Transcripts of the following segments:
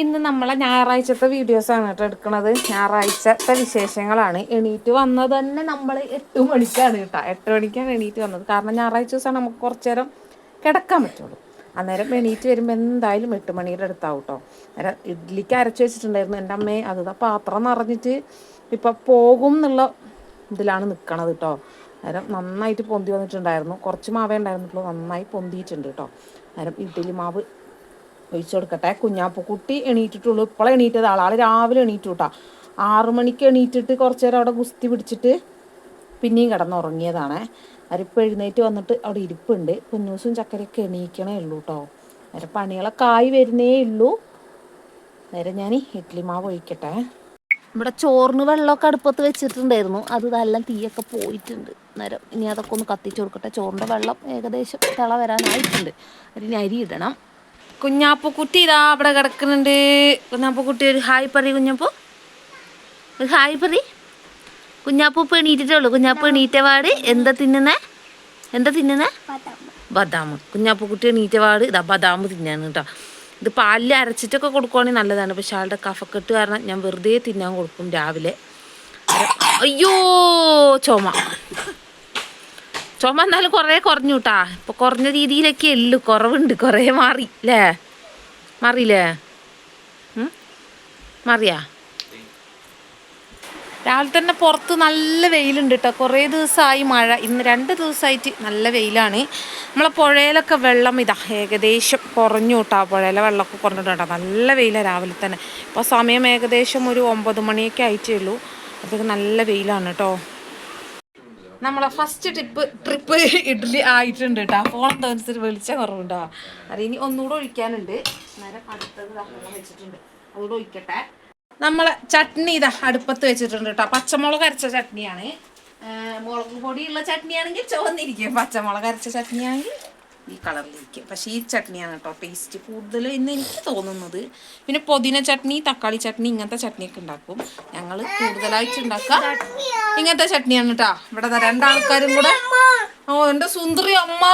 ഇന്ന് നമ്മളെ ഞായറാഴ്ചത്തെ വീഡിയോസാണ് കേട്ടോ എടുക്കുന്നത് ഞായറാഴ്ചത്തെ വിശേഷങ്ങളാണ്. എണീറ്റ് വന്നത് തന്നെ നമ്മൾ എട്ട് മണിക്കാണ് കേട്ടോ. എട്ട് മണിക്കാണ് എണീറ്റ് വന്നത്. കാരണം ഞായറാഴ്ച ദിവസമാണ് നമുക്ക് കുറച്ച് നേരം കിടക്കാൻ പറ്റുള്ളൂ. അന്നേരം എണീറ്റ് വരുമ്പോൾ എന്തായാലും എട്ട് മണിയുടെ അടുത്താവും കേട്ടോ. അന്നേരം ഇഡ്ഡലിക്ക് അരച്ച് വെച്ചിട്ടുണ്ടായിരുന്നു എന്റെ അമ്മയെ അത് പാത്രം നിറഞ്ഞിട്ട് ഇപ്പം പോകും എന്നുള്ള ഇതിലാണ് നിൽക്കണത് കേട്ടോ. അന്നേരം നന്നായിട്ട് പൊന്തി വന്നിട്ടുണ്ടായിരുന്നു. കുറച്ച് മാവേ ഉണ്ടായിരുന്നുള്ളൂ. നന്നായി പൊന്തിയിട്ടുണ്ട് കേട്ടോ. അന്നേരം ഇഡ്ഡലി മാവ് ഒഴിച്ചു കൊടുക്കട്ടെ കുഞ്ഞാപ്പക്കുട്ടി എണീറ്റിട്ടുള്ളൂ. ഇപ്പോൾ എണീറ്റത് ആൾ രാവിലെ എണീറ്റു കേട്ടോ ആറു മണിക്ക് എണീറ്റിട്ട് കുറച്ച് നേരം അവിടെ ഗുസ്തി പിടിച്ചിട്ട് പിന്നെയും കിടന്നുറങ്ങിയതാണേ. അവരിപ്പോൾ എഴുന്നേറ്റ് വന്നിട്ട് അവിടെ ഇരിപ്പുണ്ട്. കുഞ്ഞൂസും ചക്കരയൊക്കെ എണീക്കണേ ഉള്ളൂ കേട്ടോ നേരെ പണികളൊക്കെ ആയി വരുന്നേ ഉള്ളൂ. നേരെ ഞാൻ ഇഡ്ഡലി മാവ് ഒഴിക്കട്ടെ. ഇവിടെ ചോറിന് വെള്ളമൊക്കെ അടുപ്പത്ത് വെച്ചിട്ടുണ്ടായിരുന്നു. അത് നല്ല തീയൊക്കെ പോയിട്ടുണ്ട്. നേരം ഇനി അതൊക്കെ ഒന്ന് കത്തിച്ചു കൊടുക്കട്ടെ. ചോറിന്റെ വെള്ളം ഏകദേശം തിള വരാനായിട്ടുണ്ട്. അതിന് അരി ഇടണം. കുഞ്ഞാപ്പക്കുട്ടി ഇതാ അവിടെ കിടക്കുന്നുണ്ട്. കുഞ്ഞാപ്പക്കുട്ടി ഒരു ഹായ് പറ കുഞ്ഞപ്പോ. ഒരു ഹായ് പറ കുഞ്ഞാപ്പു എണീറ്റിട്ടുള്ളൂ കുഞ്ഞാപ്പു എണീറ്റവാട് എന്താ തിന്നുന്നേ? എന്താ തിന്നുന്നേ? ബദാം. കുഞ്ഞാപ്പു കുട്ടി എണീറ്റവാട് ഇതാ ബദാം തിന്നാണ് കേട്ടോ. ഇത് പാലിൽ അരച്ചിട്ടൊക്കെ കൊടുക്കുവാണെങ്കിൽ നല്ലതാണ്. പക്ഷെ ആളുടെ കഫക്കെട്ട് കാരണം ഞാൻ വെറുതെ തിന്നാൻ കൊടുക്കും രാവിലെ. അയ്യോ ചുമ. ചുമ എന്നാലും കുറേ കുറഞ്ഞു കേട്ടാ ഇപ്പൊ കുറഞ്ഞ രീതിയിലൊക്കെ ഉള്ളു കുറവുണ്ട്. കുറേ മാറി. അല്ലേ മാറിയില്ലേ? മാറിയാ? രാവിലെ തന്നെ പുറത്ത് നല്ല വെയിലുണ്ട് കേട്ടോ കുറേ ദിവസമായി മഴ. ഇന്ന് രണ്ട് ദിവസമായിട്ട് നല്ല വെയിലാണ്. നമ്മളെ പുഴയിലൊക്കെ വെള്ളം ഇതാ ഏകദേശം കുറഞ്ഞു കേട്ടോ പുഴയിലെ വെള്ളമൊക്കെ കുറഞ്ഞിട്ട്. കേട്ടോ നല്ല വെയിലാണ് രാവിലെ തന്നെ. ഇപ്പോൾ സമയം ഏകദേശം ഒരു ഒമ്പത് മണിയൊക്കെ ആയിട്ടേ ഉള്ളൂ. അപ്പോഴേക്ക് നല്ല വെയിലാണ് കേട്ടോ നമ്മളെ ഫസ്റ്റ് ട്രിപ്പ് ട്രിപ്പ് ഇഡ്ഡലി ആയിട്ടുണ്ട് കേട്ടോ ഫോൺ തോന്നിച്ചിട്ട് വെളിച്ചം കുറവുണ്ടോ? അത് ഇനി ഒന്നുകൂടെ ഒഴിക്കാനുണ്ട്. നേരം അടുത്തത് വെച്ചിട്ടുണ്ട്. അതുകൂടെ ഒഴിക്കട്ടെ. നമ്മളെ ചട്നി ഇതാ അടുപ്പത്ത് വെച്ചിട്ടുണ്ട് കേട്ടോ പച്ചമുളക് അരച്ച ചട്നിയാണ്. മുളക് പൊടിയുള്ള ചട്നിയാണെങ്കിൽ ചുവന്നിരിക്കും. പച്ചമുളക് അരച്ച ചട്നിയാണെങ്കിൽ ഈ കളറിലേക്ക്. പക്ഷേ ഈ ചട്നിയാണ് കേട്ടോ ടേസ്റ്റ് കൂടുതൽ ഇന്ന് എനിക്ക് തോന്നുന്നത്. പിന്നെ പുതിന ചട്നി തക്കാളി ചട്നി ഇങ്ങനത്തെ ചട്നിയൊക്കെ ഉണ്ടാക്കും. ഞങ്ങൾ കൂടുതലായിട്ട് ഉണ്ടാക്കുക ഇങ്ങനത്തെ ചട്നിയാണ് കേട്ടോ. ഇവിടെ രണ്ടാൾക്കാരും കൂടെ. ഓ എന്റെ സുന്ദരി അമ്മ.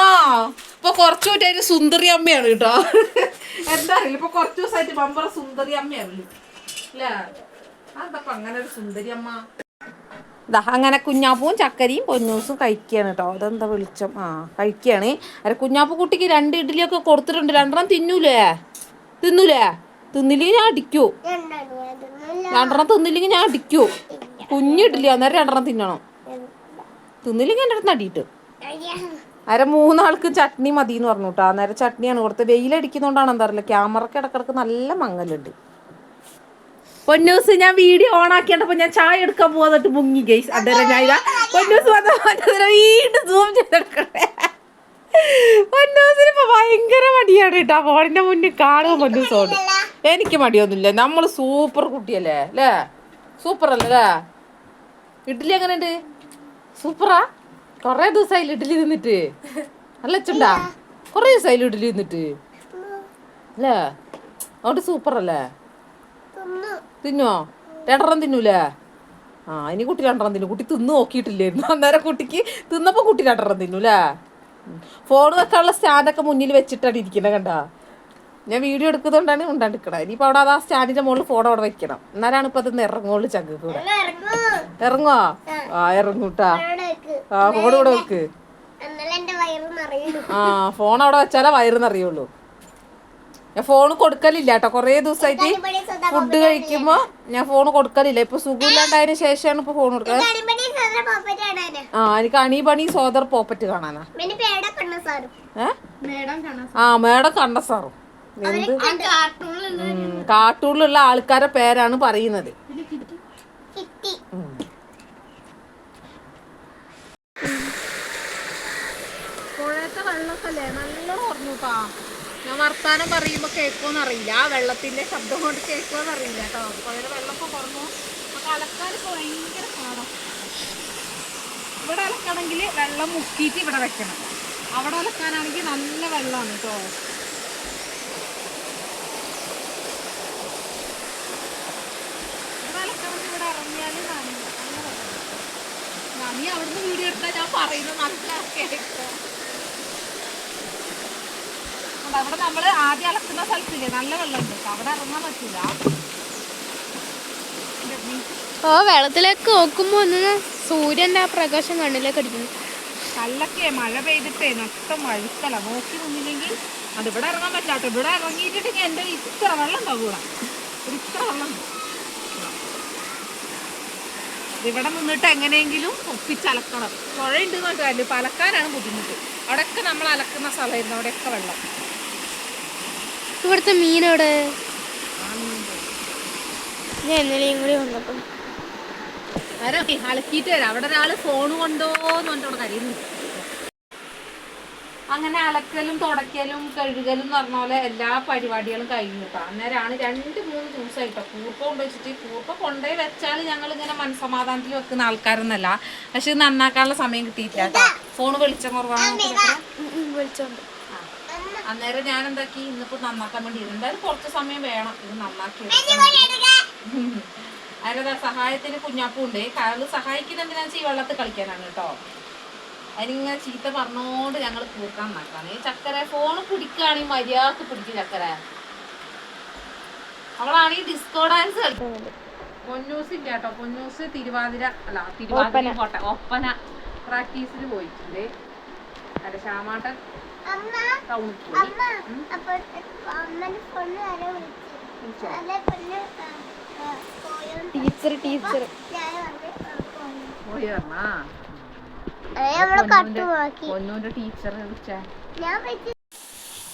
ഇപ്പൊ കുറച്ചു കൂട്ടായിട്ട് സുന്ദരി അമ്മയാണ് കേട്ടോ. എന്താ അറിയില്ല ഇപ്പൊ കുറച്ചു ദിവസമായിട്ട് ബമ്പറ സുന്ദരി അമ്മയാണ്. അല്ലേ അതെന്താ അങ്ങനെ ഒരു സുന്ദരി അമ്മ? ദാ അങ്ങനെ കുഞ്ഞാപ്പൂവും ചക്കരിയും പൊന്നൂസും കഴിക്കുകയാണ് കേട്ടോ. അതെന്താ വെളിച്ചം? ആ കഴിക്കുകയാണ്. അല്ല കുഞ്ഞാപ്പൂ കുട്ടിക്ക് രണ്ട് ഇഡ്ഡലിയൊക്കെ കൊടുത്തിട്ടുണ്ട്. രണ്ടെണ്ണം തിന്നൂലേ? തിന്നൂലേ? തിന്നില്ലെങ്കിൽ ഞാൻ അടിക്കൂ. രണ്ടെണ്ണം തിന്നില്ലെങ്കിൽ ഞാൻ അടിക്കൂ. കുഞ്ഞു ഇഡ്ഡലി അന്നേരം രണ്ടെണ്ണം തിന്നണം. തിന്നില്ലെങ്കിൽ എന്റെ അടുത്ത് അടിയിട്ട്. അര മൂന്നാൾക്ക് ചട്നി മതി എന്ന് പറഞ്ഞു കേട്ടോ. അന്നേരം ചട്നിയാണ് കൊടുത്തത്. വെയിലടിക്കുന്നതുകൊണ്ടാണ് എന്താ അറിയില്ല. ക്യാമറക്ക് ഇടക്കിടക്ക് നല്ല മങ്ങലുണ്ട്. പൊന്നൂസ് ഞാൻ വീഡിയോ ഓൺ ആക്കിയപ്പോ ഞാൻ ചായ എടുക്കാൻ പോന്നിട്ട് മുങ്ങി ഗൈസ് അന്നേരം ഞാൻ ഇതാ പൊന്നൂസ് വന്ന വീണ്ടും സൂം ചെയ്തെടുക്കട്ടെ പൊന്നൂസിന് ഇപ്പൊ ഭയങ്കര മടിയാണ് കേട്ടോ. ഫോണിന്റെ മുന്നിൽ കാണുക പൊന്നൂസ് ഓട്. എനിക്ക് മടിയൊന്നുമില്ല. നമ്മൾ സൂപ്പർ കുട്ടിയല്ലേ അല്ലേ? സൂപ്പർ അല്ലേ ഇഡ്ഡലി എങ്ങനെയുണ്ട്? സൂപ്പറാ കൊറേ ദിവസമായില്ല ഇഡ്ഡലി തിന്നിട്ട്. നല്ല ചുണ്ടാ കൊറേ ദിവസമായില്ല ഇഡ്ഡലി തിന്നിട്ട്? അല്ലേ? അതുകൊണ്ട് സൂപ്പർ അല്ലേ? തിന്നോ? രണ്ടെണ്ണം തിന്നൂലേ? ആ ഇനി കുട്ടി രണ്ടെണ്ണം തിന്നു. കുട്ടി തിന്നു നോക്കിയിട്ടില്ലായിരുന്നു. അന്നേരം കുട്ടിക്ക് തിന്നപ്പോ കുട്ടി രണ്ടെണ്ണം തിന്നൂലേ? ഫോൺ വെക്കാനുള്ള സ്റ്റാൻഡൊക്കെ മുന്നിൽ വെച്ചിട്ടാണ് ഇരിക്കുന്നത് കണ്ടാ? ഞാൻ വീഡിയോ എടുക്കുന്നതുകൊണ്ടാണ് ഉണ്ടാണ്ടിക്കണത് ഇനിയിപ്പോൾ അവിടെ അത് ആ സ്റ്റാൻഡിന്റെ മുകളിൽ ഫോൺ അവിടെ വെക്കണം. എന്നാലാണ് ഇപ്പൊ അതൊന്ന് ഇറങ്ങുള്ളൂ ചങ്ക് കൂടെ ഇറങ്ങോ ആ ഇറങ്ങൂട്ടാ ആ ഫോൺ ഇവിടെ വെക്ക്. ആ ഫോൺ അവിടെ വെച്ചാലേ വയറിന്നറിയുള്ളൂ ഞാൻ ഫോൺ കൊടുക്കലില്ല കേട്ടോ കുറേ ദിവസമായിട്ട് ഫുഡ് കഴിക്കുമ്പോ ഞാൻ ഫോൺ കൊടുക്കലില്ല. ഇപ്പൊ സുഖമില്ലാണ്ടായതിനു ശേഷമാണ് ഇപ്പൊ ഫോൺ കൊടുക്കുന്നത് ആ എനിക്ക് അണി പണി സോദർ പോപ്പറ്റ് കാണാനാ. ആ മേഡം കണ്ട സാറും. എന്ത്? കാർട്ടൂണിലുള്ള ആൾക്കാരെ പേരാണ് പറയുന്നത്. പുഴത്തെ പുഴയത്തെ വെള്ളമൊക്കെ അല്ലേ? നല്ലോണം ഓർമ്മൂട്ടാ ഞാൻ വർത്താനം പറയുമ്പോ കേൾക്കുമെന്ന് അറിയില്ല. ആ വെള്ളത്തിന്റെ ശബ്ദം കൊണ്ട് കേൾക്കുമെന്ന് അറിയില്ല കേട്ടോ. പുഴയുടെ വെള്ളമൊക്കെ കുറഞ്ഞു. അപ്പൊ അലക്കാനൊക്കെ ഭയങ്കര പാടാണ് ഇവിടെ അലക്കണമെങ്കിൽ വെള്ളം മുക്കിയിട്ട് ഇവിടെ വെക്കണം. അവിടെ അലക്കാനാണെങ്കിൽ നല്ല വെള്ളമാണ് കേട്ടോ. ഇവിടെ അവിടുന്ന് വീഡിയോ എടുത്താൽ ഞാൻ പറയുന്നത് നല്ല കേൾക്കാം കണ്ടോ അവിടെ നമ്മൾ ആദ്യം അലക്കുന്ന സ്ഥലത്തില്ലേ? നല്ല വെള്ളമുണ്ട് അവിടെ ഇറങ്ങാൻ പറ്റില്ല ഓ വെള്ളത്തിലേക്ക് നോക്കുമ്പോ ഒന്ന് സൂര്യന്റെ ആ പ്രകാശം കണ്ണിലേക്ക് അടിക്കുന്നു. കല്ലൊക്കെ മഴ പെയ്തിട്ടേ നഷ്ടം വഴുക്കല. നോക്കി നിന്നില്ലെങ്കിൽ അത് ഇവിടെ ഇറങ്ങാൻ പറ്റാത്ത ഇവിടെ ഇറങ്ങിയിട്ടുണ്ടെങ്കിൽ എന്റെ ഇത്ര വെള്ളം ഉണ്ടാവും ഇവിടെ ഒരു ഇത്ര വെള്ളം ഇവിടെ നിന്നിട്ട് എങ്ങനെയെങ്കിലും ഒപ്പിച്ചലക്കണം പുഴയുണ്ട് കാര്യം പലക്കാനാണ് ബുദ്ധിമുട്ട്. അവിടെയൊക്കെ നമ്മൾ അലക്കുന്ന സ്ഥലമായിരുന്നു. അവിടെയൊക്കെ വെള്ളം. ഇവിടുത്തെ മീനോട് ഞാൻ ഇന്നലെയും കൂടി വന്നപ്പം. അളക്കിട്ട് വരാം. അവിടെ ഒരാൾ ഫോൺ കൊണ്ടോന്ന് പറഞ്ഞിട്ട് കരയുന്നു. അങ്ങനെ അലക്കലും തുടക്കലും കഴുകലും എന്ന് പറഞ്ഞ പോലെ എല്ലാ പരിപാടികളും കഴിഞ്ഞു കേട്ടോ. അന്നേരമാണ് രണ്ട് മൂന്ന് ദിവസമായിട്ടോ. കൂർക്ക കൊണ്ടുവച്ചിട്ട് കൂർക്ക കൊണ്ടുപോയി വെച്ചാൽ ഞങ്ങൾ ഇങ്ങനെ മനസ്സമാധാനത്തിൽ വെക്കുന്ന ആൾക്കാരൊന്നല്ല പക്ഷെ നന്നാക്കാനുള്ള സമയം കിട്ടിയിട്ടില്ല കേട്ടോ. ഫോൺ വെളിച്ചം കുറവാണ് വിളിച്ചോണ്ട്. അന്നേരം ഞാൻ എന്താക്കി ഇന്നിപ്പോ നന്നാക്കാൻ വേണ്ടി എന്തായാലും കുറച്ച് സമയം വേണം. ഇത് നന്നാക്കി അതിനെന്താ സഹായത്തിന് സഹായത്തിന് കുഞ്ഞാപ്പുണ്ട് കാരണം സഹായിക്കുന്ന എന്തിനാ വെച്ചാൽ ഈ വെള്ളത്തിൽ കളിക്കാനാണ് കേട്ടോ. അതിനിങ്ങനെ ചീത്ത പറഞ്ഞോണ്ട് ഞങ്ങൾ കൂക്കാൻ നക്കാണ് ഈ ചക്കര ഫോണ് പിടിക്കുകയാണെങ്കിൽ മര്യാദയ്ക്ക് പിടിക്കും ചക്കര. അവളാണെങ്കിൽ ഡിസ്കോ ഡാൻസ് കളിക്കുന്നത് പൊന്നൂസ് ഇല്ല കേട്ടോ. പൊന്നൂസ് തിരുവാതിര അല്ല തിരുവാതിര കോട്ട ഒപ്പന പ്രാക്ടീസിന് പോയിട്ടുണ്ട്. അല്ല ശ്യാമാട്ടൻ ടീച്ചർ ടീച്ചർ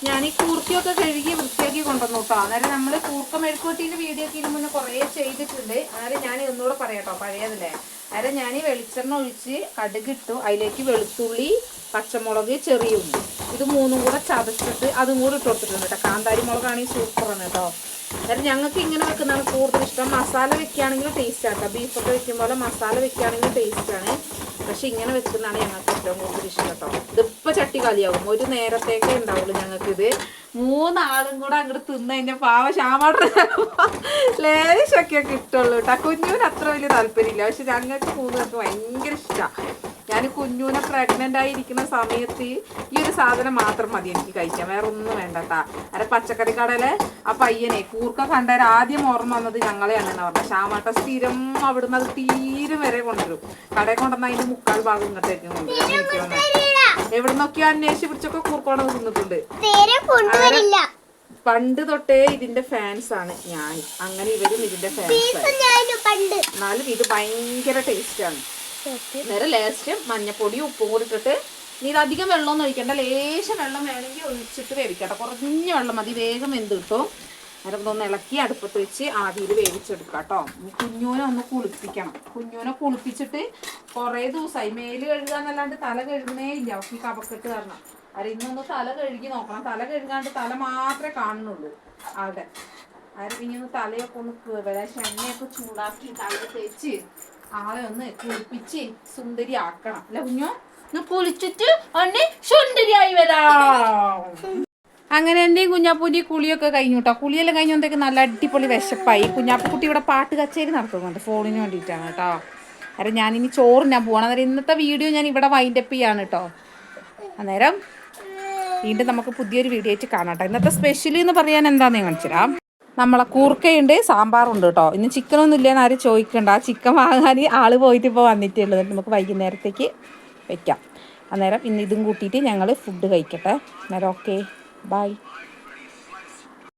ഞാൻ ഈ കൂർക്കയൊക്കെ കഴുകി വൃത്തിയാക്കി കൊണ്ടുവന്നു കേട്ടോ. അന്നേരം നമ്മൾ കൂർക്ക മെഴുക്കുവട്ടീന്റെ വീഡിയോ ഒക്കെ ഇതിന് മുന്നേ കുറേ ചെയ്തിട്ടുണ്ട്. അന്നേരം ഞാൻ ഒന്നുകൂടെ പറയാട്ടോ പഴയതല്ലേ അന്നേരം ഞാൻ ഈ വെളിച്ചെണ്ണ ഒഴിച്ച് കടുകിട്ടു. അതിലേക്ക് വെളുത്തുള്ളി പച്ചമുളക് ചെറിയ ഉള്ളി. ഇത് മൂന്നും കൂടെ ചതച്ചിട്ട് അതും കൂടെ ഇട്ട് കൊടുത്തിട്ടുണ്ട് കേട്ടോ. കാന്താരി മുളകാണെങ്കിൽ സൂപ്പറാണ് കേട്ടോ. അതായത് ഞങ്ങൾക്ക് ഇങ്ങനെ വെക്കുന്നതാണ് കൂടുതൽ ഇഷ്ടം. മസാല വെക്കുകയാണെങ്കിൽ ടേസ്റ്റ് ആട്ടോ ബീഫൊക്കെ വെക്കുമ്പോൾ മസാല വെക്കുകയാണെങ്കിൽ ടേസ്റ്റാണ് പക്ഷെ ഇങ്ങനെ വെക്കുന്നതാണ് ഞങ്ങൾക്ക് ഏറ്റവും കൂടുതൽ ഇഷ്ടം കേട്ടോ. ഇതിപ്പോൾ ചട്ടി കാലിയാവും. ഒരു നേരത്തേക്കേ ഉണ്ടാവുള്ളൂ ഞങ്ങൾക്ക് ഇത്. മൂന്നാളും കൂടെ അങ്ങോട്ട് തിന്ന് കഴിഞ്ഞാൽ പാവ ശ്യാമാട്ട ലേശൊക്കെ കിട്ടുള്ളൂ കേട്ടോ. കുഞ്ഞുവിന് അത്ര വലിയ താല്പര്യമില്ല. പക്ഷെ ഞങ്ങൾക്ക് മൂന്ന് പേർക്ക് ഭയങ്കര ഇഷ്ടമാണ് ഞാൻ കുഞ്ഞൂനെ പ്രഗ്നന്റ് ആയിരിക്കുന്ന സമയത്ത് ഈ ഒരു സാധനം മാത്രം മതി എനിക്ക് കഴിക്കാൻ. വേറെ ഒന്നും വേണ്ടട്ടാ. അരെ പച്ചക്കറി കടയിലെ ആ പയ്യനെ കൂർക്ക കണ്ടാൽ ആദ്യം ഓർമ്മ വന്നത് ഞങ്ങളെയാണ് എന്ന് പറഞ്ഞത്. ശ്യാമട്ട സ്ഥിരം അവിടുന്ന് അത് തീരും വരെ കൊണ്ടുവരും. കടയിൽ കൊണ്ടുവന്ന അതിന്റെ മുക്കാൽ ഭാഗം ഇങ്ങോട്ടേക്കും കൊണ്ടുവരും. എനിക്ക് തോന്നുന്നത് എവിടെ നിന്നൊക്കെയോ അന്വേഷിച്ച് പിടിച്ചൊക്കെ കൂർക്കോടെ തിന്നിട്ടുണ്ട്. പണ്ട് തൊട്ടേ ഇതിന്റെ ഫാൻസ് ആണ് ഞാൻ. അങ്ങനെ ഇവരും ഇതിന്റെ ഫാൻസ് ആണ് എന്നാലും ഇത് ഭയങ്കര ടേസ്റ്റ് ആണ്. നേരെ ലേസ്റ്റ് മഞ്ഞപ്പൊടിയും ഉപ്പും കൂടി ഇട്ടിട്ട് നീ അധികം വെള്ളമൊന്നും ഒഴിക്കണ്ട. ലേശം വെള്ളം വേണമെങ്കിൽ ഒഴിച്ചിട്ട് വേവിക്കട്ടെ കുറഞ്ഞ വെള്ളം മതി. വേഗം എന്ത് കിട്ടും. നേരം ഇതൊന്ന് ഇളക്കി അടുപ്പത്ത് വെച്ച് ആവിയിൽ വേവിച്ചെടുക്കാട്ടോ കുഞ്ഞൂനെ ഒന്ന് കുളിപ്പിക്കണം. കുഞ്ഞൂനെ കുളിപ്പിച്ചിട്ട് കുറേ ദിവസമായി. മേൽ കഴുകുക എന്നല്ലാണ്ട് തല കഴുകുന്നേ ഇല്ല. അവർക്ക് ഈ കപക്കെട്ട് കാരണം. അരെ ഇന്നൊന്ന് തല കഴുകി നോക്കണം. തല കഴുകാണ്ട് തല മാത്രമേ കാണുന്നുള്ളൂ അവിടെ. അരെ പിന്നെ ഒന്ന് തലയൊക്കെ ഒന്ന് ലേശം എണ്ണയൊക്കെ ചൂടാക്കി തല തേച്ച് ആളെ ഒന്ന് കുളിപ്പിച്ച് സുന്ദരി ആക്കണം അല്ല കുഞ്ഞോ? കുളിച്ചിട്ട് ഒന്ന് സുന്ദരിയായി വരാം. അങ്ങനെ എന്റെയും കുഞ്ഞാപ്പൂന്റെ കുളിയൊക്കെ കഴിഞ്ഞു കേട്ടോ കുളിയെല്ലാം കഴിഞ്ഞോണ്ടേക്ക് നല്ല അടിപൊളി വിശപ്പായി. കുഞ്ഞാപ്പുക്കുട്ടി ഇവിടെ പാട്ട് കച്ചേരി നടത്തുന്നുണ്ട് ഫോണിന് വേണ്ടിയിട്ടാണ് കേട്ടോ അന്നേരം ഞാനിനി ചോറിനാൻ പോകണം അന്നേരം ഇന്നത്തെ വീഡിയോ ഞാൻ ഇവിടെ വൈൻഡപ്പ് ചെയ്യാണ് കേട്ടോ അന്നേരം വീണ്ടും നമുക്ക് പുതിയൊരു വീഡിയോ ആയിട്ട് കാണാം കേട്ടോ ഇന്നത്തെ സ്പെഷ്യലി എന്ന് പറയാൻ എന്താണെന്ന് ഞാൻ കാണിച്ചുതരാം നമ്മളെ കൂർക്കയുണ്ട് സാമ്പാറുണ്ട് കേട്ടോ ഇന്ന് ചിക്കൻ ചിക്കനൊന്നും ഇല്ലെന്ന് ആരും ചോദിക്കണ്ട. ആ ചിക്കൻ വാങ്ങാൻ ആൾ പോയിട്ട് ഇപ്പോൾ വന്നിട്ടേ ഉള്ളൂ. നമുക്ക് വൈകുന്നേരത്തേക്ക് വയ്ക്കാം അന്നേരം ഇന്ന് ഇതും കൂട്ടിയിട്ട് ഞങ്ങൾ ഫുഡ് കഴിക്കട്ടെ. അന്നേരം ഓക്കെ ബൈ